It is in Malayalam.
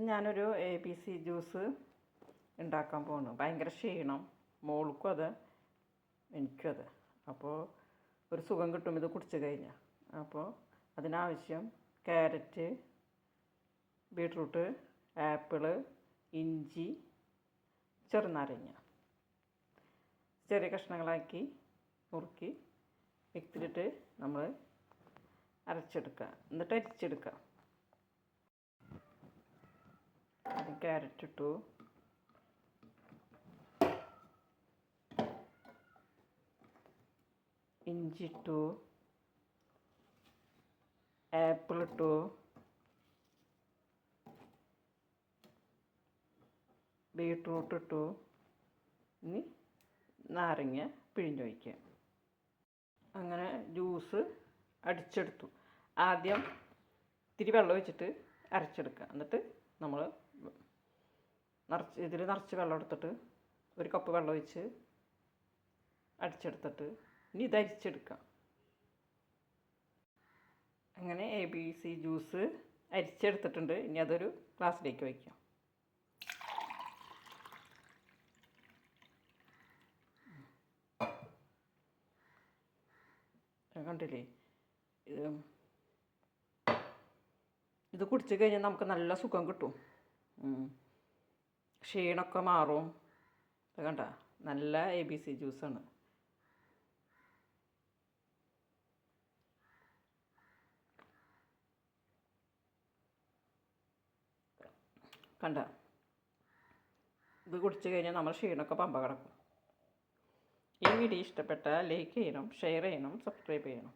ഞാനൊരു എ ബി സി ജ്യൂസ് ഉണ്ടാക്കാൻ പോകുന്നു ഭയങ്കര ക്ഷീണം. മോൾക്കും അത് എനിക്കും അത്. അപ്പോൾ ഒരു സുഖം കിട്ടും ഇത് കുടിച്ച് കഴിഞ്ഞാൽ അപ്പോൾ അതിനാവശ്യം ക്യാരറ്റ് ബീട്രൂട്ട് ആപ്പിൾ ഇഞ്ചി ചെറുനാരങ്ങ. ചെറിയ കഷ്ണങ്ങളാക്കി നുറുക്കി മിക്സിലിട്ട് നമ്മൾ അരച്ചെടുക്കുക. എന്നിട്ട് അരിച്ചെടുക്കുക. ആദ്യം ക്യാരറ്റ് ഇട്ടു ഇഞ്ചി ഇട്ടു ആപ്പിൾ ഇട്ടു ബീട്രൂട്ട് ഇട്ടു ഇനി നാരങ്ങ പിഴിഞ്ഞൊഴിക്കുക അങ്ങനെ ജ്യൂസ് അടിച്ചെടുത്തു. ആദ്യം ഇത്തിരി വെള്ളം വെച്ചിട്ട് അരച്ചെടുക്കുക. എന്നിട്ട് നമ്മൾ നിറച്ച് ഇതിൽ നിറച്ച് വെള്ളം എടുത്തിട്ട് ഒരു കപ്പ് വെള്ളം ഒഴിച്ച് അടിച്ചെടുത്തിട്ട് ഇനി ഇത് അങ്ങനെ എ ബി സി ജ്യൂസ് അരിച്ചെടുത്തിട്ടുണ്ട്. ഇനി അതൊരു ഗ്ലാസ്സിലേക്ക് വയ്ക്കാം. കണ്ടില്ലേ? ഇത് ഇത് കുടിച്ച് കഴിഞ്ഞാൽ നമുക്ക് നല്ല സുഖം കിട്ടും. ക്ഷീണമൊക്കെ മാറും. കണ്ട? നല്ല എ ബി സി ജ്യൂസാണ് കണ്ട? ഇത് കുടിച്ച് കഴിഞ്ഞാൽ നമ്മൾ ക്ഷീണമൊക്കെ പമ്പ കിടക്കും. ഈ വീഡിയോ ഇഷ്ടപ്പെട്ടാൽ ലൈക്ക് ചെയ്യണം ഷെയർ ചെയ്യണം സബ്സ്ക്രൈബ് ചെയ്യണം.